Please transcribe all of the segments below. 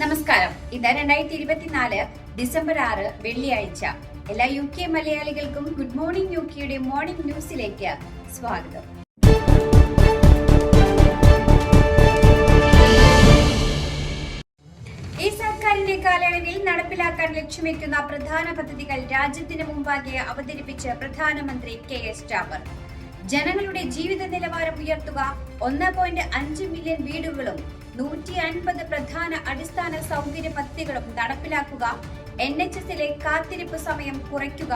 നമസ്കാരം. ഇത് രണ്ടായിരത്തി ഇരുപത്തിനാല് ഡിസംബർ ആറ് വെള്ളിയാഴ്ച. എല്ലാ യു കെ മലയാളികൾക്കും ഗുഡ് മോർണിംഗ് യു കെയുടെ മോർണിംഗ് ന്യൂസിലേക്ക് സ്വാഗതം. ഈ സർക്കാരിന്റെ കാലയളവിൽ നടപ്പിലാക്കാൻ ലക്ഷ്യമിക്കുന്ന പ്രധാന പദ്ധതികൾ രാജ്യത്തിന് മുമ്പാകെ അവതരിപ്പിച്ച് പ്രധാനമന്ത്രി കെ എസ് ചാമർ ജനങ്ങളുടെ ജീവിത നിലവാരം ഉയർത്തുക. ഒന്ന് പോയിന്റ് അഞ്ച് മില്യൺ വീടുകളും നൂറ്റി അൻപത് പ്രധാന അടിസ്ഥാന സൗകര്യ പദ്ധതികളും നടപ്പിലാക്കുക. എൻ എച്ച് എസിലെ കാത്തിരിപ്പ് സമയം കുറയ്ക്കുക.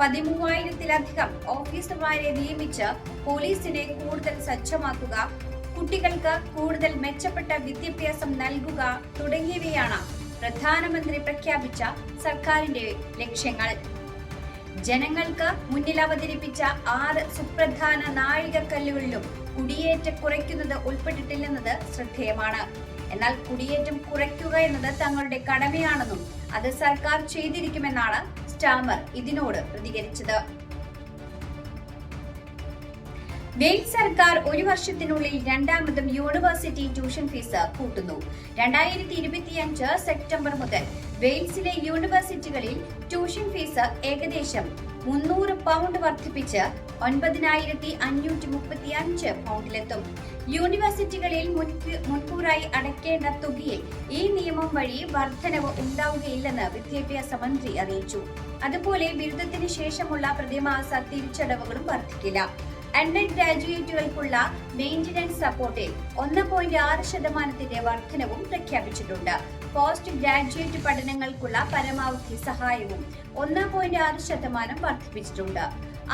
പതിമൂവായിരത്തിലധികം ഓഫീസർമാരെ നിയമിച്ച് പോലീസിനെ കൂടുതൽ സജ്ജമാക്കുക. കുട്ടികൾക്ക് കൂടുതൽ മെച്ചപ്പെട്ട വിദ്യാഭ്യാസം നൽകുക തുടങ്ങിയവയാണ് പ്രധാനമന്ത്രി പ്രഖ്യാപിച്ച സർക്കാരിന്റെ ലക്ഷ്യങ്ങൾ. ജനങ്ങൾക്ക് മുന്നിൽ അവതരിപ്പിച്ച ആറ് സുപ്രധാന നാഴികക്കല്ലുകളിലും കുടിയേറ്റം കുറയ്ക്കുന്നത് ഉൾപ്പെട്ടിട്ടില്ലെന്നത് ശ്രദ്ധേയമാണ്. എന്നാൽ കുടിയേറ്റം കുറയ്ക്കുക എന്നത് തങ്ങളുടെ കടമയാണെന്നും അത് സർക്കാർ ചെയ്തിരിക്കുമെന്നാണ് സ്റ്റാമർ ഇതിനോട് പ്രതികരിച്ചത്. വെയിൽസ് സർക്കാർ ഒരു വർഷത്തിനുള്ളിൽ രണ്ടാമതും യൂണിവേഴ്സിറ്റി ട്യൂഷൻ ഫീസ് കൂട്ടുന്നു. രണ്ടായിരത്തി ഇരുപത്തിയഞ്ച് സെപ്റ്റംബർ മുതൽ വെയിൽസിലെ യൂണിവേഴ്സിറ്റികളിൽ ട്യൂഷൻ ഫീസ് ഏകദേശം മുന്നൂറ് പൗണ്ട് വർദ്ധിപ്പിച്ച് ഒൻപതിനായിരത്തി അഞ്ഞൂറ്റി മുപ്പത്തി അഞ്ച് പൗണ്ടിലെത്തും യൂണിവേഴ്സിറ്റികളിൽ മുൻകൂറായി അടയ്ക്കേണ്ട തുകയിൽ ഈ നിയമം വഴി വർധനവ് ഉണ്ടാവുകയില്ലെന്ന് വിദ്യാഭ്യാസ മന്ത്രി അറിയിച്ചു. അതുപോലെ ബിരുദത്തിന് ശേഷമുള്ള പ്രതിമാസ തിരിച്ചടവുകളും വർദ്ധിക്കില്ല. അണ്ടർ ഗ്രാജുവേറ്റുകൾക്കുള്ള മെയിന്റനൻസ് സപ്പോർട്ടിൽ ഒന്ന് പോയിന്റ് ആറ് ശതമാനത്തിന്റെ വർധനവും പ്രഖ്യാപിച്ചിട്ടുണ്ട്. പോസ്റ്റ് ഗ്രാജുവേറ്റ് പഠനങ്ങൾക്കുള്ള പരമാവധി സഹായവും ഒന്ന് പോയിന്റ് ആറ് ശതമാനം വർദ്ധിപ്പിച്ചിട്ടുണ്ട്.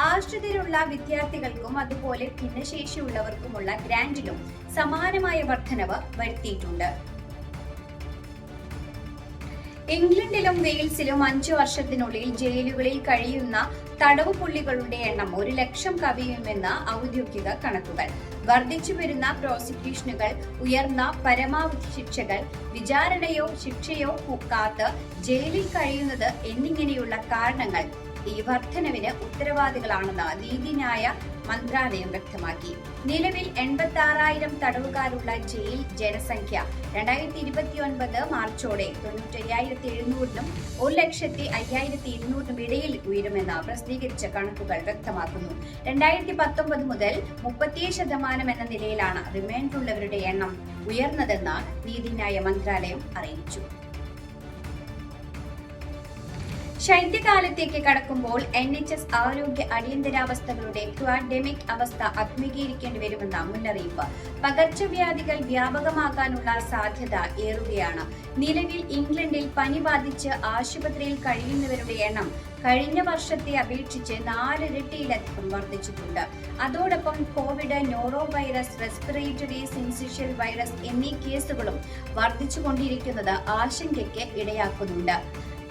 ആശ്രിതരുള്ള വിദ്യാർത്ഥികൾക്കും അതുപോലെ ഭിന്നശേഷിയുള്ളവർക്കുമുള്ള ഗ്രാന്റിലും സമാനമായ വർധനവ് വരുത്തിയിട്ടുണ്ട്. ഇംഗ്ലണ്ടിലും വെയിൽസിലും അഞ്ചു വർഷത്തിനുള്ളിൽ ജയിലുകളിൽ കഴിയുന്ന തടവ് പുള്ളികളുടെ എണ്ണം ഒരു ലക്ഷം കവിയുമെന്ന് ഔദ്യോഗിക കണക്കുകൾ. വർദ്ധിച്ചു വരുന്ന പ്രോസിക്യൂഷനുകൾ ഉയർന്ന പരമാവധി ശിക്ഷകൾ വിചാരണയോ ശിക്ഷയോ കാത്ത് ജയിലിൽ കഴിയുന്നത് എന്നിങ്ങനെയുള്ള കാരണങ്ങൾ ഈ വർധനവിന് ഉത്തരവാദികളാണെന്ന് നീതിന്യായ മന്ത്രാലയം വ്യക്തമാക്കി. നിലവിൽ എൺപത്തി ആറായിരം തടവുകാരുള്ള ജയിൽ ജനസംഖ്യ രണ്ടായിരത്തി ഇരുപത്തി ഒൻപത് മാർച്ചോടെ തൊണ്ണൂറ്റയ്യായിരത്തി എഴുന്നൂറിനും ഒരു ലക്ഷത്തി അയ്യായിരത്തി ഇരുന്നൂറിനും ഇടയിൽ ഉയരുമെന്ന് പ്രസിദ്ധീകരിച്ച കണക്കുകൾ വ്യക്തമാക്കുന്നു. രണ്ടായിരത്തി പത്തൊമ്പത് മുതൽ മുപ്പത്തിയേഴ് ശതമാനം എന്ന നിലയിലാണ് റിമാൻഡിലുള്ളവരുടെ എണ്ണം ഉയർന്നതെന്ന് നീതിന്യായ മന്ത്രാലയം അറിയിച്ചു. ശൈത്യകാലത്തേക്ക് കടക്കുമ്പോൾ എൻ എച്ച് എസ് ആരോഗ്യ അടിയന്തരാവസ്ഥകളുടെ ക്വാഡമിക് അവസ്ഥ അഭിമുഖീകരിക്കേണ്ടി വരുമെന്ന മുന്നറിയിപ്പ്. പകർച്ചവ്യാധികൾ വ്യാപകമാക്കാനുള്ള സാധ്യത ഏറുകയാണ്. നിലവിൽ ഇംഗ്ലണ്ടിൽ പനി ബാധിച്ച് ആശുപത്രിയിൽ കഴിയുന്നവരുടെ എണ്ണം കഴിഞ്ഞ വർഷത്തെ അപേക്ഷിച്ച് നാലിരട്ടിയിലധികം വർദ്ധിച്ചിട്ടുണ്ട്. അതോടൊപ്പം covid noro virus respiratory syncytial virus എന്നീ കേസുകളും വർദ്ധിച്ചുകൊണ്ടിരിക്കുന്നത് ആശങ്കയ്ക്ക് ഇടയാക്കുന്നുണ്ട്.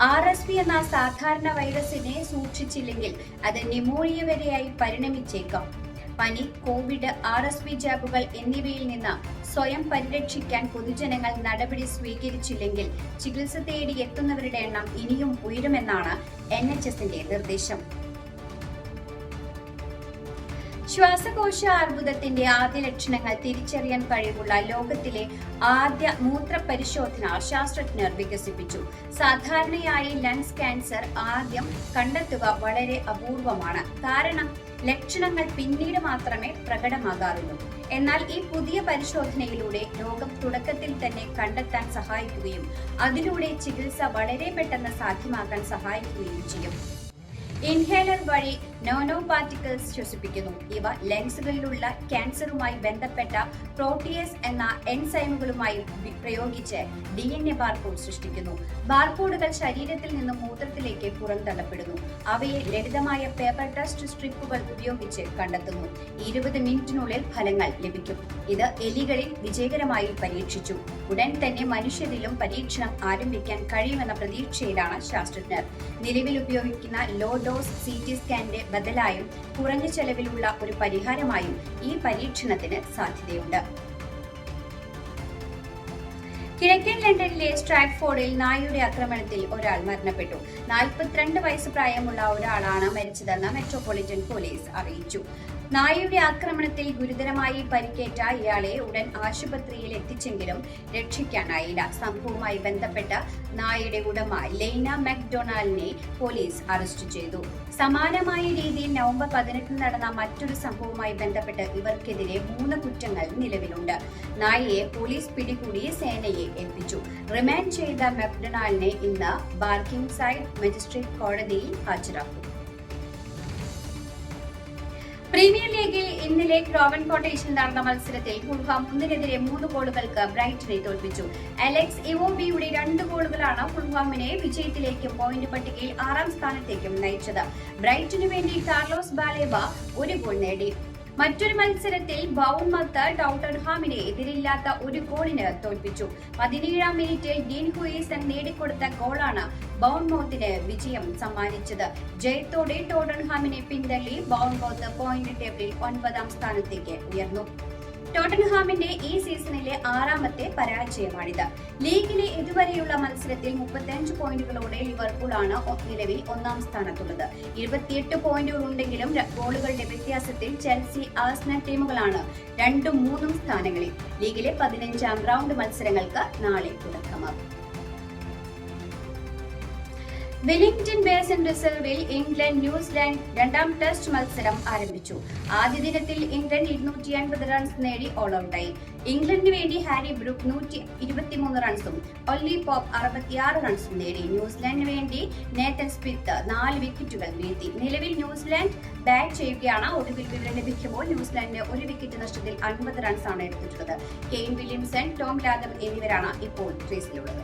ആർ എസ് പി എന്ന സാധാരണ വൈറസിനെ സൂക്ഷിച്ചില്ലെങ്കിൽ അത് ന്യൂമോണിയ വരെയായി പരിണമിച്ചേക്കാം. പനി കോവിഡ് ആർ എസ് പി ജാബുകൾ എന്നിവയിൽ നിന്ന് സ്വയം പരിരക്ഷിക്കാൻ പൊതുജനങ്ങൾ നടപടി സ്വീകരിച്ചില്ലെങ്കിൽ ചികിത്സ തേടി എത്തുന്നവരുടെ എണ്ണം ഇനിയും ഉയരുമെന്നാണ് എൻ എച്ച് എസിന്റെ നിർദ്ദേശം. ശ്വാസകോശ അർബുദത്തിന്റെ ആദ്യ ലക്ഷണങ്ങൾ തിരിച്ചറിയാൻ കഴിവുള്ള ലോകത്തിലെ ആദ്യ മൂത്ര പരിശോധന ശാസ്ത്രജ്ഞർ വികസിപ്പിച്ചു. സാധാരണയായി ലങ്സ് ക്യാൻസർ ആദ്യം കണ്ടെത്തുക വളരെ അപൂർവമാണ്. കാരണം ലക്ഷണങ്ങൾ പിന്നീട് മാത്രമേ പ്രകടമാകാറുള്ളൂ. എന്നാൽ ഈ പുതിയ പരിശോധനയിലൂടെ രോഗം തുടക്കത്തിൽ തന്നെ കണ്ടെത്താൻ സഹായിക്കുകയും അതിലൂടെ ചികിത്സ വളരെ പെട്ടെന്ന് സാധ്യമാക്കാൻ സഹായിക്കുകയും ചെയ്യും. ഇൻഹേലർ വഴി നോനോ പാർട്ടിക്കിൾസ് ശ്വസിപ്പിക്കുന്നു. ഇവ ലെങ്സുകളിലുള്ള ക്യാൻസറുമായി ബന്ധപ്പെട്ട പ്രോട്ടിയസ് എന്ന എൻസൈമുകളുമായി പ്രയോഗിച്ച് ഡി എൻ എ ബാർകോഡ് സൃഷ്ടിക്കുന്നു. ബാർകോഡുകൾ ശരീരത്തിൽ നിന്ന് മൂത്രത്തിലേക്ക് പുറന്തള്ളപ്പെടുന്നു. അവയെ ലളിതമായ പേപ്പർ ടെസ്റ്റ് സ്ട്രിപ്പുകൾ ഉപയോഗിച്ച് കണ്ടെത്തുന്നു. ഇരുപത് മിനിറ്റിനുള്ളിൽ ഫലങ്ങൾ ലഭിക്കും. ഇത് എലികളിൽ വിജയകരമായി പരീക്ഷിച്ചു. ഉടൻ തന്നെ മനുഷ്യരിലും പരീക്ഷണം ആരംഭിക്കാൻ കഴിയുമെന്ന പ്രതീക്ഷയിലാണ് ശാസ്ത്രജ്ഞർ. നിലവിൽ ഉപയോഗിക്കുന്ന ലോ ഡോസ് സി ടി സ്കാനിന്റെ ബദലായും കുറഞ്ഞ ചെലവിലുള്ള ഒരു പരിഹാരമായും ഈ പരീക്ഷണത്തിന് സാധ്യതയുണ്ട്. കിഴക്കൻ ലണ്ടനിലെ സ്ട്രാക്ഫോർഡിൽ നായയുടെ ആക്രമണത്തിൽ ഒരാൾ മരണപ്പെട്ടു. നാൽപ്പത്തിരണ്ട് വയസ്സ് പ്രായമുള്ള ഒരാളാണ് മരിച്ചതെന്ന് മെട്രോപൊളിറ്റൻ പോലീസ് അറിയിച്ചു. നായയുടെ ആക്രമണത്തിൽ ഗുരുതരമായി പരിക്കേറ്റ ഇയാളെ ഉടൻ ആശുപത്രിയിൽ എത്തിച്ചെങ്കിലും രക്ഷിക്കാനായില്ല. സംഭവവുമായി ബന്ധപ്പെട്ട നായയുടെ ഉടമ ലെയ്ന മക്ഡൊണാൾഡിനെ പോലീസ് അറസ്റ്റ് ചെയ്തു. സമാനമായ രീതിയിൽ നവംബർ പതിനെട്ടിന് നടന്ന മറ്റൊരു സംഭവവുമായി ബന്ധപ്പെട്ട് ഇവർക്കെതിരെ മൂന്ന് കുറ്റങ്ങൾ നിലവിലുണ്ട്. നായയെ പോലീസ് പിടികൂടി സേനയെ ഏൽപ്പിച്ചു. റിമാൻഡ് ചെയ്ത മക്ഡൊണാൾഡിനെ ഇന്ന് ബാർക്കിംഗ് സൈഡ് മജിസ്ട്രേറ്റ് കോടതിയിൽ ഹാജരാക്കും. പ്രീമിയർ ലീഗിൽ ഇന്നലെ ക്രോവൻ കോട്ടേജിൽ നടന്ന മത്സരത്തിൽ ഫുൾഹാം ഒന്നിനെതിരെ മൂന്ന് ഗോളുകൾക്ക് ബ്രൈറ്റനെ തോൽപ്പിച്ചു. അലക്സ് ഇവോബിയുടെ രണ്ട് ഗോളുകളാണ് ഫുൾഹാമിനെ വിജയത്തിലേക്കും പോയിന്റ് പട്ടികയിൽ ആറാം സ്ഥാനത്തേക്കും നയിച്ചത്. ബ്രൈറ്റനു വേണ്ടി കാർലോസ് ബാലേബ ഒരു ഗോൾ നേടി. മറ്റൊരു മത്സരത്തിൽ ബൗൺമത്ത് ടൗട്ടൺഹാമിനെ എതിരില്ലാത്ത ഒരു ഗോളിന് തോൽപ്പിച്ചു. പതിനേഴാം മിനിറ്റിൽ ഡീൻ ഹുയിസൺ നേടിക്കൊടുത്ത ഗോളാണ് ബൗൺമൗത്തിന് വിജയം സമ്മാനിച്ചത്. ജയത്തോടെ ടോട്ടൺഹാമിനെ പിന്തള്ളി ബൗൺമൗത്ത് പോയിന്റ് ടേബിളിൽ ഒൻപതാം സ്ഥാനത്തേക്ക് ഉയർന്നു. ടോട്ടൻഹാമിന്റെ ഈ സീസണിലെ ആറാമത്തെ പരാജയമാണിത്. ലീഗിലെ ഇതുവരെയുള്ള മത്സരത്തിൽ മുപ്പത്തിയഞ്ച് പോയിന്റുകളോടെ ലിവർപൂൾ ആണ് നിലവിൽ ഒന്നാം സ്ഥാനത്തുള്ളത്. ഇരുപത്തിയെട്ട് പോയിന്റുകൾ ഉണ്ടെങ്കിലും ഗോളുകളുടെ വ്യത്യാസത്തിൽ ചെൽസി ആസ്ന ടീമുകളാണ് രണ്ടും മൂന്നും സ്ഥാനങ്ങളിൽ. ലീഗിലെ പതിനഞ്ചാം റൗണ്ട് മത്സരങ്ങൾക്ക് നാളെ തുടക്കമാകും. വെലിംഗ്ടൺ ബേസൻ റിസർവിൽ ഇംഗ്ലണ്ട് ന്യൂസിലാൻഡ് രണ്ടാം ടെസ്റ്റ് മത്സരം ആരംഭിച്ചു. ആദ്യ ദിനത്തിൽ ഇംഗ്ലണ്ട് ഇരുന്നൂറ്റി അൻപത് റൺസ് നേടി ഓൾ ഔട്ടായി ഇംഗ്ലണ്ടിന് വേണ്ടി ഹാരി ബ്രൂക്ക് നൂറ്റി ഇരുപത്തിമൂന്ന് റൺസും ഒല്ലി പോപ്പ് അറുപത്തിയാറ് റൺസും നേടി. ന്യൂസിലാൻഡിന് വേണ്ടി നേത്തൻ സ്മിത്ത് നാല് വിക്കറ്റുകൾ വീഴ്ത്തി. നിലവിൽ ന്യൂസിലാൻഡ് ബാറ്റ് ചെയ്യുകയാണ്. ഒടുവിൽ വിവരം ലഭിക്കുമ്പോൾ ന്യൂസിലാൻഡിന് ഒരു വിക്കറ്റ് നഷ്ടത്തിൽ അൻപത് റൺസാണ് എടുത്തിട്ടുള്ളത്. കെയിൻ വില്യംസൺ ടോം ലാദം എന്നിവരാണ് ഇപ്പോൾ ക്രീസിലുള്ളത്